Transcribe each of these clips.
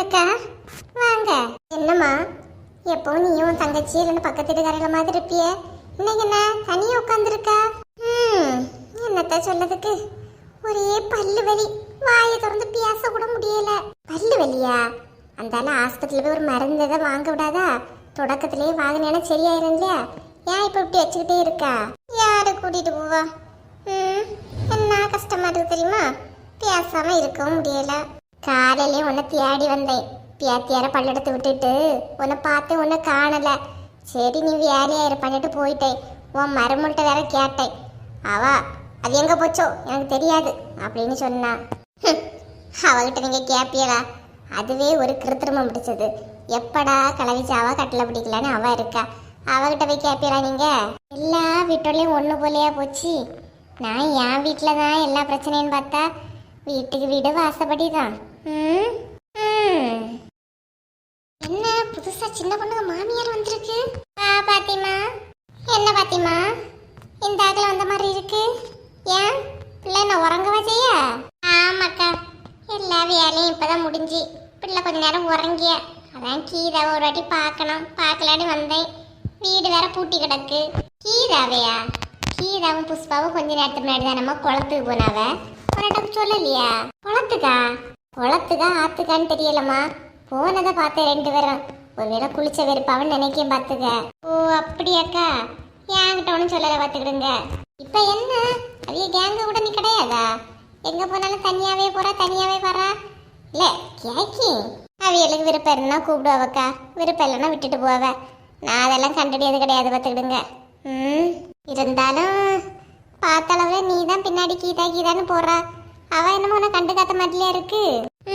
வாங்கக்கா. வாங்க. என்னம்மா? எப்போ நீயும் தங்கச்சி இல்லைன்னு பக்கத்து வீட்டுக்காரங்கள மாதிரி இருப்பிய? இன்னைக்கு என்ன? தனியா உட்காந்துருக்கா ம் என்னத்த சொல்லதுக்கு ஒரே பல்லு வலி. வாயை திறந்து பேச கூட முடியல. பல்லு வலியா? அந்தால ஆஸ்பத்திரியில போய் ஒரு மருந்து எதை வாங்க விடாதா? தொடக்கத்திலேயே வாங்கினேன்னா சரியாயிரும் இல்லையா? ஏன் இப்ப இப்படி வச்சுக்கிட்டே இருக்கா? யாரு கூட்டிட்டு போவா? ம் என்ன கஷ்டமா இருக்கு தெரியுமா? பேசாம இருக்கவும் முடியலை. காலையிலே உன்னை தேடி வந்தேன். பேத்தியார பல்லெடுத்து விட்டுட்டு உன்னை பார்த்து உன்னை காணல. சரி நீ வேலையா பண்ணிட்டு போயிட்டேன். உன் மருமல்கிட்ட வேற கேட்டேன். அவா அது எங்க போச்சோ? எனக்கு தெரியாது அப்படின்னு சொன்னா. அவகிட்ட நீங்க கேப்பியலா அதுவே ஒரு கிருத்திரமம் பிடிச்சது. எப்படா கிளவி கட்டில் கட்டில பிடிக்கலான்னு அவ இருக்கா. அவகிட்ட போய் கேப்பியலா நீங்க? எல்லா வீட்டோடையும் ஒண்ணு போலையா போச்சு. நான் என் வீட்டில் தான் எல்லா பிரச்சனையும் பார்த்தா வீட்டுக்கு வீடு வாசப்படி தான் என்ன புதுசா சின்ன பொண்ணுங்க மாமியார் வந்திருக்கு? ஆ பாத்திமா. என்ன பாத்திமா? இந்த ஆக்கில் வந்த மாதிரி இருக்கு. ஏன்? பிள்ளை நான் உறங்கவா செய்ய? ஆமாக்கா. எல்லா வேலையும் இப்பதான் முடிஞ்சு. பிள்ளை கொஞ்ச நேரம் உறங்கிய. அதான் கீதாவை ஒரு வாட்டி பார்க்கணும். பார்க்கலான்னு வந்தேன். வீடு வேற பூட்டி கிடக்கு. கீதாவையா? கீதாவும் புஷ்பாவும் கொஞ்ச நேரத்துக்கு முன்னாடி தான் நம்ம குளத்துக்கு போனாவ? உன்கிட்ட சொல்லலையா? குளத்துக்கா? குளத்துக்கா ஆத்துக்கான்னு தெரியலம்மா. போனதை பார்த்தேன் ரெண்டு பேரும். ஒருவேளை குளிச்ச வெறுப்பாவன்னு நினைக்கேன் பார்த்துக்க. ஓ அப்படியாக்கா? என்கிட்ட ஒன்றும் சொல்லலை பார்த்துக்கிடுங்க. இப்போ என்ன? அவிய கேங்க கூட நீ கிடையாதா? எங்கே போனாலும் தனியாகவே போகிறா தனியாகவே வரா இல்லை கேக்கி. அவியலுக்கு விருப்பம் இருந்தா கூப்பிடுவாக்கா விருப்பம் இல்லைன்னா விட்டுட்டு போவ. நான் அதெல்லாம் கண்டடியது கிடையாது பார்த்துக்கிடுங்க. ம் இருந்தாலும் பார்த்தளவு நீ தான் பின்னாடி கீதா கீதான்னு போடுறா அவ என்னமோ உன்னை கண்டுக்காத்த மாதிரியா இருக்கு?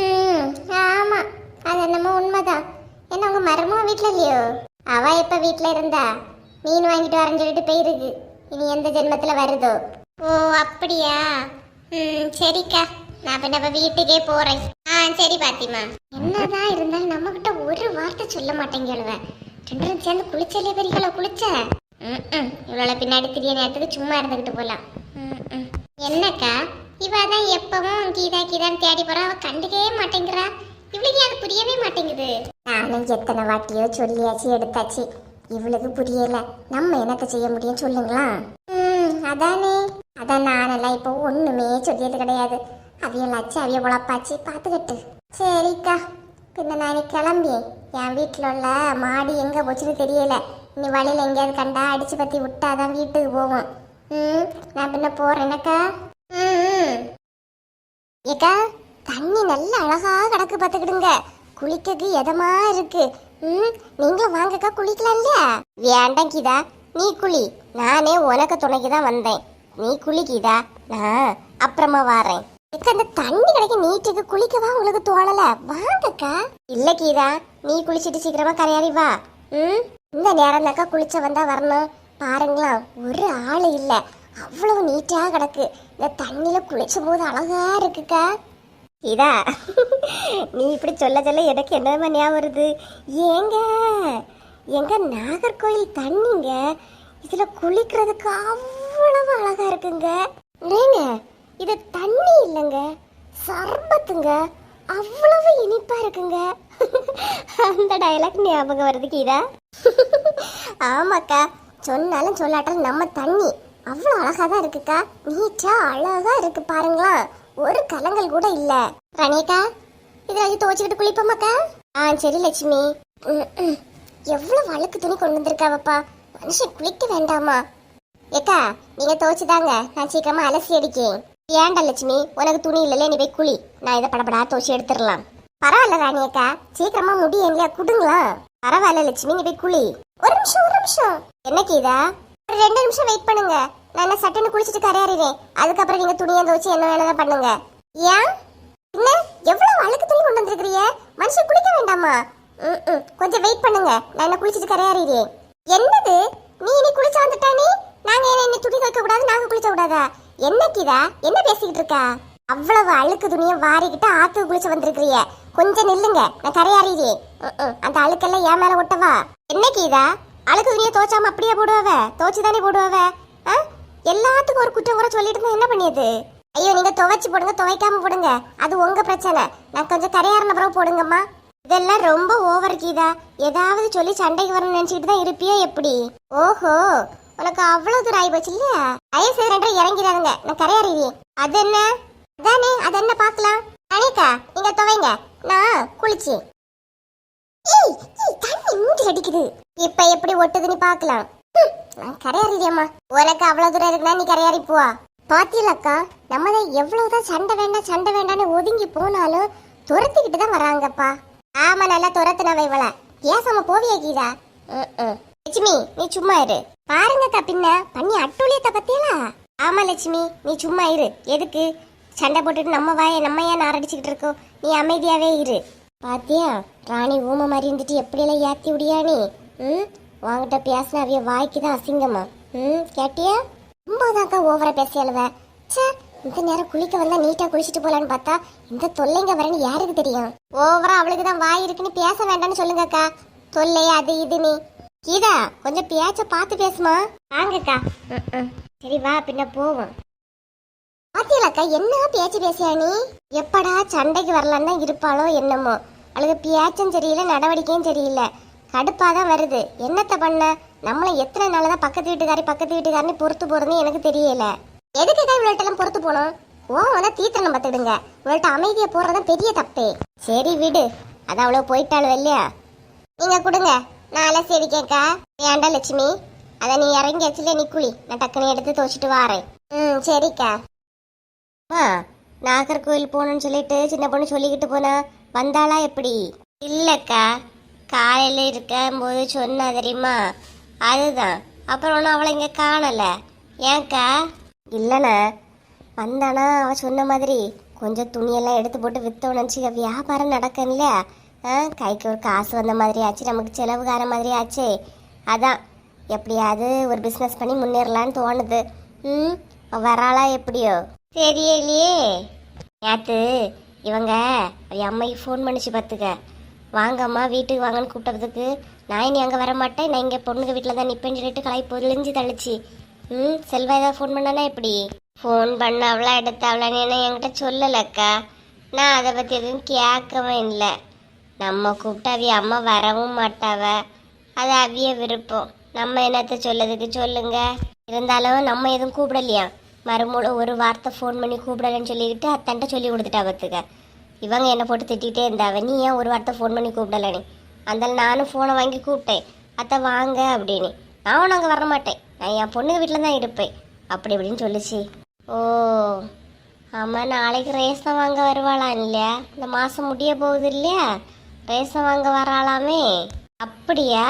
ம் ஆமா. அது என்னமோ உண்மைதான். என்ன உங்க மருமக வீட்ல இல்லையோ? அவ எப்ப வீட்ல இருந்தா? மீன் வாங்கிட்டு வரேன்னு சொல்லிட்டு போயிருக்கு. இனி எந்த ஜென்மத்துல வருதோ? ஓ அப்படியா? ம் சரிக்கா. நான் பின்ன அப்ப வீட்டுக்கே போறேன். ஆ சரி பாத்திமா. என்னதான் இருந்தாலும் நம்ம கிட்ட ஒரு வார்த்தை சொல்ல மாட்டேங்கிறவ ரெண்டு பேரும் சேர்ந்து குளிச்சலே பெரியல குளிச்ச? ம் இவ்வளோ பின்னாடி திரிய நேரத்துக்கு சும்மா இருந்துகிட்டு போலாம். ம். என்னக்கா? இவ தான் எப்பவும் கீதா கீதான்னு தேடி போறா. அவ கண்டுக்கவே மாட்டேங்கிறா. இவளுக்கு அது புரியவே மாட்டேங்குது. நானும் எத்தனை வாட்டியோ சொல்லியாச்சு எடுத்தாச்சு. இவளுக்கு புரியல. நம்ம என்னத்த செய்ய முடியும் சொல்லுங்களா? ம் அதானே. அதான் நானெல்லாம் இப்போ ஒண்ணுமே சொல்லியது கிடையாது. அவியலாச்சு அவிய உழப்பாச்சு பார்த்துக்கிட்டு. சரிக்கா. பின்ன நான் கிளம்பி என் வீட்டில் உள்ள மாடி எங்கே போச்சுன்னு தெரியல. நீ வழியில் எங்கேயாவது கண்டா அடிச்சு பற்றி விட்டாதான் வீட்டுக்கு போவோம். ம் நான் பின்ன போறேனக்கா ம் ஏக்கா தண்ணி நல்ல அழகா கிடக்கு பார்த்துக்கிடுங்க. குளிக்கக்கு எதமா இருக்கு? ம் நீங்களும் வாங்கக்கா குளிக்கலாம் இல்லையா? வேண்டாம் கீதா நீ குளி. நானே உனக்கு துணைக்கு தான் வந்தேன். நீ குளி கீதா. நான் அப்புறமா வாரேன். ஏக்கா இந்த தண்ணி கிடைக்க நீட்டுக்கு குளிக்கவா உங்களுக்கு தோணல? வாங்கக்கா. இல்ல கீதா நீ குளிச்சிட்டு சீக்கிரமா கரையாறி வா. ம் இந்த நேரம் தாக்கா குளிச்ச வந்தா வரணும். பாருங்களா ஒரு ஆள் இல்லை. அவ்வளவு நீட்டாக கிடக்கு. இந்த தண்ணியில் குளிச்சும் போது அழகா இருக்குக்கா. இதா நீ இப்படி சொல்ல சொல்ல எனக்கு என்ன ஞாபகம் வருது? ஏங்க எங்க நாகர்கோயில் தண்ணிங்க இதுல குளிக்கிறதுக்கு அவ்வளவு அழகா இருக்குங்க. ஏங்க இது தண்ணி இல்லைங்க சர்பத்துங்க அவ்வளவு இனிப்பா இருக்குங்க. அந்த டயலாக் ஞாபகம் வருது கீதா. ஆமாக்கா சொன்னாலும் சொல்லாட்டாலும் நம்ம தண்ணி. அவ்வளோ அழகாக தான் இருக்குக்கா. நீட்டா அழகாக இருக்கு பாருங்களா. ஒரு கலங்கள் கூட இல்லை. ரணிகா இதை வச்சு துவச்சிக்கிட்டு குளிப்போமாக்கா? ஆ சரி லட்சுமி. ம், வழுக்கு துணி கொண்டு வந்திருக்காவப்பா. மனுஷன் குளிக்க வேண்டாமா? ஏக்கா நீங்க துவைச்சுதாங்க நான் சீக்கிரமாக அலசி அடிக்கேன் ஏன்டா லட்சுமி உனக்கு துணி இல்லைல்ல நீ போய் குளி. நான் இதை படப்படா துவச்சி எடுத்துடலாம். பரவாயில்ல ராணி அக்கா சீக்கிரமா முடியும் இல்லையா குடுங்களா? பரவாயில்ல லட்சுமி நீ போய் குளி. ஒரு நிமிஷம் ஒரு நிமிஷம். என்ன கீதா? ஒரு ரெண்டு நிமிஷம் வெயிட் பண்ணுங்க. நான் என்ன சட்டுன்னு குளிச்சுட்டு கரையாறிறேன் அதுக்கப்புறம் நீங்க துணியை துவச்சு என்ன வேலை பண்ணுங்க. ஏன்? என்ன? எவ்வளவு அழுக்கு துணி கொண்டு வந்திருக்கிறீங்க? மனுஷன் குளிக்க வேண்டாமா? ம், கொஞ்சம் வெயிட் பண்ணுங்க. நான் என்ன குளிச்சிட்டு கரையாறிறேன் என்னது? நீ இனி குளிச்சு வந்துட்டா நீ? நாங்க என்ன துணி துவைக்க கூடாது நாங்க குளிச்ச கூடாதா? என்ன கீதா? என்ன பேசிக்கிட்டு இருக்கா? அவ்வளவு அழுக்கு துணியை வாரிக்கிட்டு ஆத்து குளிச்சு வந்திருக்கிறீங்க. கொஞ்சம் நில்லுங்க. நான் கரையாறிறேன் அந்த அழுக்கெல்லாம் ஏன் மேல ஒட்டவா? என்ன கீதா? அழுக்கு துணியை துவைச்சாம அப்படியே போடுவாவ? துவைச்சு தானே போடுவாவ? ஆ? எல்லாத்துக்கும் ஒரு குற்றம் குறை சொல்லிட்டு இருந்தா என்ன பண்ணியது? ஐயோ நீங்க துவைச்சு போடுங்க துவைக்காம போடுங்க. அது உங்க பிரச்சனை. நான் கொஞ்சம் கரையாறின பிறகு போடுங்கம்மா. இதெல்லாம் ரொம்ப ஓவர் கீதா. ஏதாவது சொல்லி சண்டைக்கு வரணும்னு நினைச்சிட்டு தான் இருப்பியா எப்படி? ஓஹோ உனக்கு அவ்வளவு தூரம் ஆகி போச்சு இல்லையா? ஐஎஸ் செய்து ரெண்டரை இறங்கிறாருங்க நான் கரையாறிவி அது என்ன அதானே அது என்ன பார்க்கலாம்? அனிதா நீங்க துவைங்க. நான் குளிச்சு. ஏய் ஏய் தண்ணி மூஞ்சி அடிக்குது. இப்ப எப்படி ஒட்டுதுன்னு பார்க்கலாம் ஹம், நான் கரையாறிடியம்மா உனக்கு அவ்வளவு தூரம் இருக்குன்னா நீ கரையாறி போவா பாத்தீங்களக்கா நம்ம தான் எவ்வளவுதான் சண்டை வேண்டாம் சண்டை வேண்டாம்னு ஒதுங்கி போனாலும் துரத்திக்கிட்டு தான் வராங்கப்பா. ஆமா நல்லா துரத்துனவ இவள. பேசாம போவியா கீதா. ம்ம். லட்சுமி நீ சும்மா இரு. பாருங்கக்கா பின்ன. பண்ணி அட்டூழியத்தை பத்தியலா? ஆமா லட்சுமி நீ சும்மா இரு. எதுக்கு? சண்டை போட்டுட்டு நம்ம வாய நம்ம ஏன் நாரடிச்சுக்கிட்டு இருக்கோம்? நீ அமைதியாவே இரு. பாத்தியா? ராணி ஊமை மாதிரி இருந்துட்டு எப்படியெல்லாம் ஏத்தி விடியா நீ? ம்? வாங்கிட்ட பேசின அவைய வாய்க்கு தான் அசிங்கமா. ம்? கேட்டியா? ரொம்பதாக்கா ஓவரா பேசியழுவ ச்சே இந்த நேரம் குளிக்க வந்தா நீட்டா குளிச்சிட்டு போலான்னு பார்த்தா இந்த தொல்லைங்க வரேன்னு யாருக்கு தெரியும்? ஓவரா அவளுக்கு தான் வாய் இருக்குன்னு பேச வேண்டாம்னு சொல்லுங்கக்கா. தொல்லை அது இது நீ. கீதா கொஞ்சம் பேச்ச பார்த்து பேசுமா. வாங்கக்கா. சரி வா பின்ன போவோம். பாத்தியலாக்கா என்ன பேச்சு பேசியா நீ? எப்படா சண்டைக்கு வரலான்னு தான் இருப்பாளோ என்னமோ. அவளுக்கு பேச்சும் சரியில்லை நடவடிக்கையும் சரியில்லை. கடுப்பாக தான் வருது. என்னத்த பண்ண? நம்மள எத்தனை நாள் தான் பக்கத்து வீட்டுக்காரி பக்கத்து வீட்டுக்காரனு பொறுத்து போறதுன்னு எனக்கு தெரியல. எதுக்குக்கா இவள்கிட்ட பொறுத்து போனோம் ஓ வந்தா தீத்தனம் பார்த்துடுங்க. இவள்கிட்ட அமைதியை போடுறதான் பெரிய தப்பே. சரி விடு. அது அவ்வளோ போயிட்டாலும் இல்லையா? நீங்க கொடுங்க. நான் அலசி அடிக்கேக்கா வேண்டாம் லட்சுமி. அதை நீ இறங்கி வச்சுல நீ குழி நான் டக்குன்னு எடுத்து துவச்சிட்டு வாரேன். ம் சரிக்கா. அம்மா நாகர்கோவில் போகணும்னு சொல்லிட்டு சின்ன பொண்ணு சொல்லிக்கிட்டு போனா வந்தாளா எப்படி? இல்லைக்கா காலையில் இருக்கும்போது சொன்னா தெரியுமா? அதுதான். அப்புறம் ஒன்றும் அவளை இங்கே காணலை. ஏன்க்கா? இல்லைண்ணா வந்தானா அவ சொன்ன மாதிரி. கொஞ்சம் துணியெல்லாம் எடுத்து போட்டு விற்றோன்னு நினச்சி வியாபாரம் நடக்கும்ல. ஆ கைக்கு ஒரு காசு வந்த மாதிரி ஆச்சு நமக்கு செலவுகார மாதிரி ஆச்சே. அதான். எப்படியாவது ஒரு பிஸ்னஸ் பண்ணி முன்னேறலான்னு தோணுது. ம் வராளா எப்படியோ? தெரியலையே. நேத்து இவங்க அவ அம்மைக்கு ஃபோன் பண்ணிச்சு பார்த்துக்க. வாங்கம்மா வீட்டுக்கு வாங்கன்னு கூப்பிட்டதுக்கு நான் இனி அங்கே வர மாட்டேன் நான் இங்கே பொண்ணுங்க வீட்டில் தான் நிற்பேன்னு சொல்லிட்டு கலை பொருளிஞ்சு தழிச்சு ம் செல்வா ஏதாவது ஃபோன் பண்ணானா எப்படி? ஃபோன் பண்ண அவளா எடுத்த என்கிட்ட சொல்லலக்கா? நான் அதை பற்றி எதுவும் கேட்கவும் இல்லை. நம்ம கூப்பிட்டு அவிய அம்மா வரவும் மாட்டாவ. அது அவிய விருப்பம். நம்ம என்னத்த சொல்லதுக்கு சொல்லுங்க. இருந்தாலும் நம்ம எதுவும் கூப்பிடலையா? மறுமூல ஒரு வார்த்தை ஃபோன் பண்ணி கூப்பிடலன்னு சொல்லிக்கிட்டு அத்தன்ட்ட சொல்லி கொடுத்துட்டா பார்த்துக்க. இவங்க என்னை போட்டு திட்டிகிட்டே இருந்தாவ நீ ஏன் ஒரு வார்த்தை ஃபோன் பண்ணி கூப்பிடலன்னு அந்த நானும் ஃபோனை வாங்கி கூப்பிட்டேன். அத்தை வாங்க அப்படின்னு. நான் அங்கே வர மாட்டேன் நான் என் பொண்ணுங்க வீட்டில் தான் இருப்பேன். அப்படி இப்படின்னு சொல்லுச்சு. ஓ ஆமாம் நாளைக்கு ரேசம் வாங்க வருவாளாம் இல்லையா? இந்த மாதம் முடிய போகுது இல்லையா? ரேஷன் வாங்க வராளாமே. அப்படியா?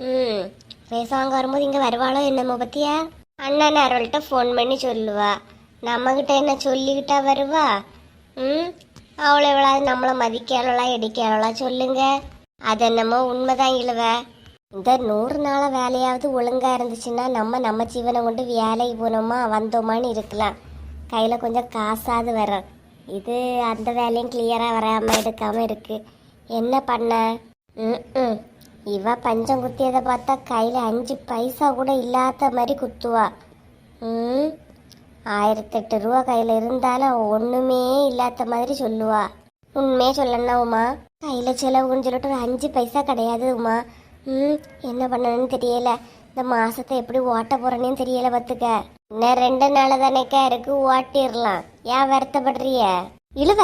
ம். ரேசம் வாங்க வரும்போது இங்கே வருவாளோ என்னமோ பற்றியா அண்ணன் அவள்கிட்ட ஃபோன் பண்ணி சொல்லுவா. நம்மக்கிட்ட என்ன சொல்லிக்கிட்டா வருவா? ம்? அவளை எவ்வளோ நம்மளை மதிக்காளா இடிக்காளா சொல்லுங்க. அது என்னமோ உண்மைதான் இழுவ. இந்த நூறு நாள வேலையாவது ஒழுங்காக இருந்துச்சுன்னா நம்ம நம்ம ஜீவனை கொண்டு வேலைக்கு போனோமா வந்தோமான்னு இருக்கலாம். கையில் கொஞ்சம் காசாவது வரும். இது அந்த வேலையும் கிளியராக வராமல் எடுக்காமல் இருக்குது என்ன பண்ண? ம் ம். இவ பஞ்சம் குத்தியதை பார்த்தா கையில் அஞ்சு பைசா கூட இல்லாத மாதிரி குத்துவா. ம்? ஆயிரத்தெட்டு ரூபா கையில் இருந்தாலும் ஒன்றுமே இல்லாத மாதிரி சொல்லுவா. உண்மையே சொல்லணும்னா உமா கையில் செலவுன்னு சொல்லிட்டு ஒரு அஞ்சு பைசா கிடையாது உமா. ம்? என்ன பண்ணணும்னு தெரியல. இந்த மாசத்தை எப்படி ஓட்ட போறேன்னு தெரியல பார்த்துக்க. இன்னும் ரெண்டு நாள் தானேக்கா இருக்கு ஓட்டிடலாம். ஏன் வருத்தப்படுறிய? இழுவ.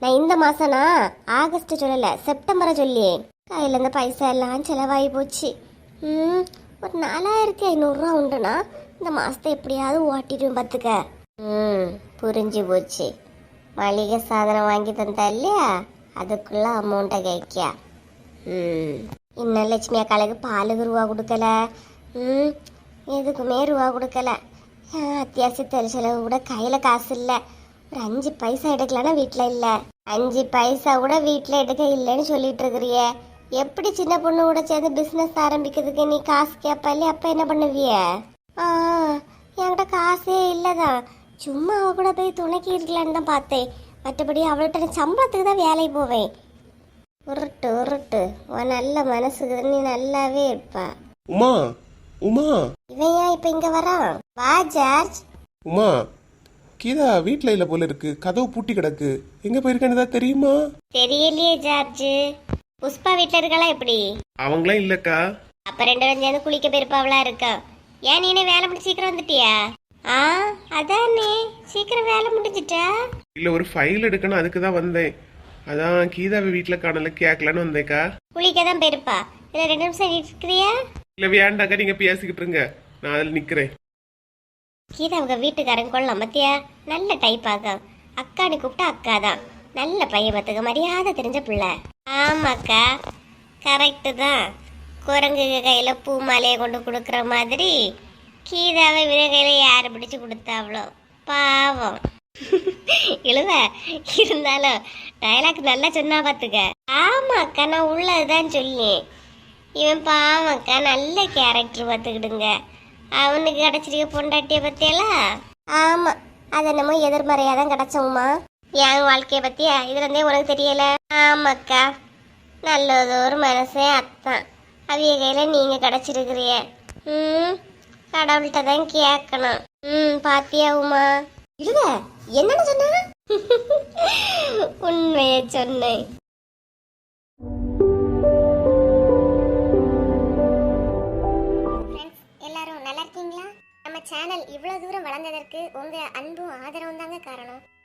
நான் இந்த மாசம்னா ஆகஸ்ட் சொல்லல செப்டம்பரை சொல்லியே. கையில் இந்த பைசா எல்லாம் செலவாகி போச்சு ம் ஒரு நாலாயிரத்தி ஐநூறுரூவா உண்டுனா இந்த மாதத்தை எப்படியாவது ஓட்டிடுவேன் பார்த்துக்க ம் புரிஞ்சு போச்சு மளிகை சாதனம் வாங்கி தந்தா இல்லையா அதுக்குள்ள அமௌண்ட்டை கேட்கியா ம் இன்னும் லட்சுமி அக்காளுக்கு பாலுக்கு ரூபா கொடுக்கல ம் எதுக்குமே ரூபா கொடுக்கல ஆ, அத்தியாவசிய செலவு கூட கையில் காசு இல்லை ஒரு அஞ்சு பைசா எடுக்கலன்னா வீட்டில் இல்லை அஞ்சு பைசா கூட வீட்டில் எடுக்க இல்லைன்னு சொல்லிட்டு இருக்கிறியே எப்படி சின்ன பொண்ணு கூட சேர்ந்து பிஸ்னஸ் ஆரம்பிக்கிறதுக்கு நீ காசு கேட்ப இல்லையா அப்போ என்ன பண்ணுவிய? ஆ என்கிட்ட காசே இல்லைதான் சும்மா அவ கூட போய் துணைக்கி இருக்கலான்னு தான் பார்த்தேன். மற்றபடி அவள்கிட்ட சம்பளத்துக்கு தான் வேலைக்கு போவேன். உருட்டு உருட்டு. உன் நல்ல மனசுக்கு நீ நல்லாவே இருப்பா. உமா உமா. இவன் ஏன் இப்போ இங்கே வரான்? வா ஜார்ஜ். உமா கீதா வீட்ல இல்ல போல இருக்கு. கதவு பூட்டி கிடக்கு. எங்க போயிருக்கான்னு தெரியுமா? தெரியலையே ஜார்ஜ். புஷ்பா வீட்ல இருக்காளா எப்படி? அவங்களாம் இல்லக்கா. அப்ப ரெண்டு பேரும் சேர்ந்து குளிக்க போயிருப்பாவளா இருக்கா? ஏன் நீனே வேலை முடிச்சு சீக்கிரம் வந்துட்டியா? ஆ அதானே. சீக்கிரம் வேலை முடிஞ்சிட்டா? இல்ல ஒரு ஃபைல் எடுக்கணும் அதுக்கு தான் வந்தேன். அதான் கீதாவை வீட்ல காணல கேட்கலான்னு வந்தேக்கா. குளிக்க தான் போயிருப்பா. இல்ல ரெண்டு நிமிஷம் இருக்கிறியா இல்ல வேண்டாக்கா நீங்க பேசிக்கிட்டு இருங்க. நான் அதுல நிக்கிறேன். கீதா அவங்க வீட்டுக்காரன் கொள்ளலாம் மத்தியா? நல்ல டைப் ஆகும் அக்கான்னு கூப்பிட்டா அக்கா தான் நல்ல பையன் பத்துக்க மரியாதை தெரிஞ்ச பிள்ளை. ஆமாக்கா கரெக்டு தான். குரங்கு கையில் பூ மாலையை கொண்டு கொடுக்குற மாதிரி கீதாவை விர கையில் யாரை பிடிச்சு கொடுத்தாவளோ? பாவம். இழுவ இருந்தாலும் டயலாக் நல்லா சொன்னா பார்த்துக்க. ஆமாக்கா நான் உள்ளதுதான் சொல்லேன் இவன் பாவம்க்கா நல்ல கேரக்டர் பார்த்துக்கிடுங்க. அவனுக்கு கிடச்சிருக்க பொண்டாட்டிய பத்தியலா ஆமாம் அது என்னமோ எதிர்மறையாக தான் கிடைச்சோம்மா. என் வாழ்க்கைய பத்தியா இதுல இருந்தே உனக்கு தெரியல? ஆமாக்கா. நல்லது ஒரு மனசே அத்தான். அவிய கையில நீங்க கிடைச்சிருக்கிறிய ம் கடவுள்கிட்ட தான் கேட்கணும் ம் பாத்தியா உமா? இல்ல என்னன்னு சொன்ன? உண்மையை சொன்னேன். எல்லாரும் நல்லா இருக்கீங்களா? நம்ம சேனல் இவ்வளோ தூரம் வளர்ந்ததற்கு உங்கள் அன்பும் ஆதரவும் தாங்க காரணம்.